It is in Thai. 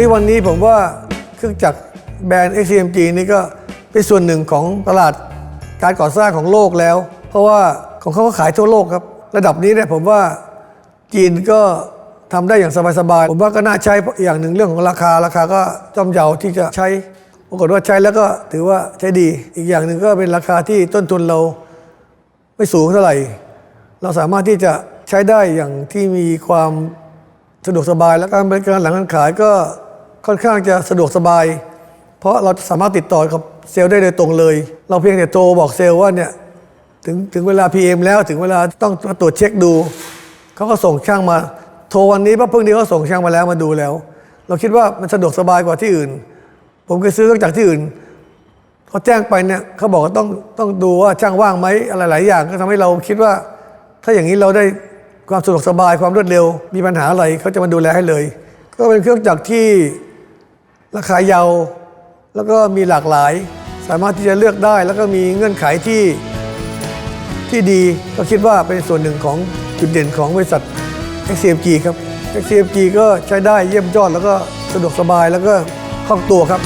นี้วันนี้ผมว่าเครื่องจักรแบรนด์ XCMG นี่ก็เป็นส่วนหนึ่งของตลาดการก่อสร้างของโลกแล้ว เพราะว่าของเขาก็ขายทั่วโลกครับ ระดับนี้เนี่ยผมว่าจีนก็ทำได้อย่างสบายๆ ผมว่าก็น่าใช้เพราะอย่างหนึ่งเรื่องของราคาราคาก็จอมเยาที่จะใช้ปรากฏว่าใช้แล้วก็ถือว่าใช้ดี อีกอย่างหนึ่งก็เป็นราคาที่ต้นทุนเราไม่สูงเท่าไหร่ เราสามารถที่จะใช้ได้อย่างที่มีความสะดวกสบายและการบริการหลังการขายก็ ค่อนข้างจะสะดวกสบาย เพราะเราสามารถติดต่อกับเซลล์ได้โดยตรงเลย เราเพียงแต่โทรบอกเซลล์ว่าเนี่ยถึงถึงเวลา PM แล้วถึงเวลาต้องมาตรวจเช็คดู เขาก็ส่งช่างมา โทรวันนี้ปั๊บเพิ่งนี้เขาส่งช่างมาแล้วมาดูแล้ว เราคิดว่ามันสะดวกสบายกว่าที่อื่น ผมเคยซื้อเครื่องจากที่อื่นเขาแจ้งไปเนี่ยเขาบอกว่าต้องต้องดูว่าช่างว่างไหมอะไรหลายอย่างก็ทำให้เราคิดว่า ถ้าอย่างนี้เราได้ความสะดวกสบายความรวดเร็ว มีปัญหาอะไรเขาจะมาดูแลให้เลย ก็เป็นเครื่องจักรที่ ราคาเยาว แล้วก็มีหลากหลาย สามารถที่จะเลือกได้ แล้วก็มีเงื่อนไขที่ที่ดี ก็คิดว่าเป็นส่วนหนึ่งของจุดเด่นของบริษัท XCMG ครับ XCMG ก็ใช้ได้เยี่ยมยอดแล้วก็สะดวกสบายแล้วก็คล่องตัวครับ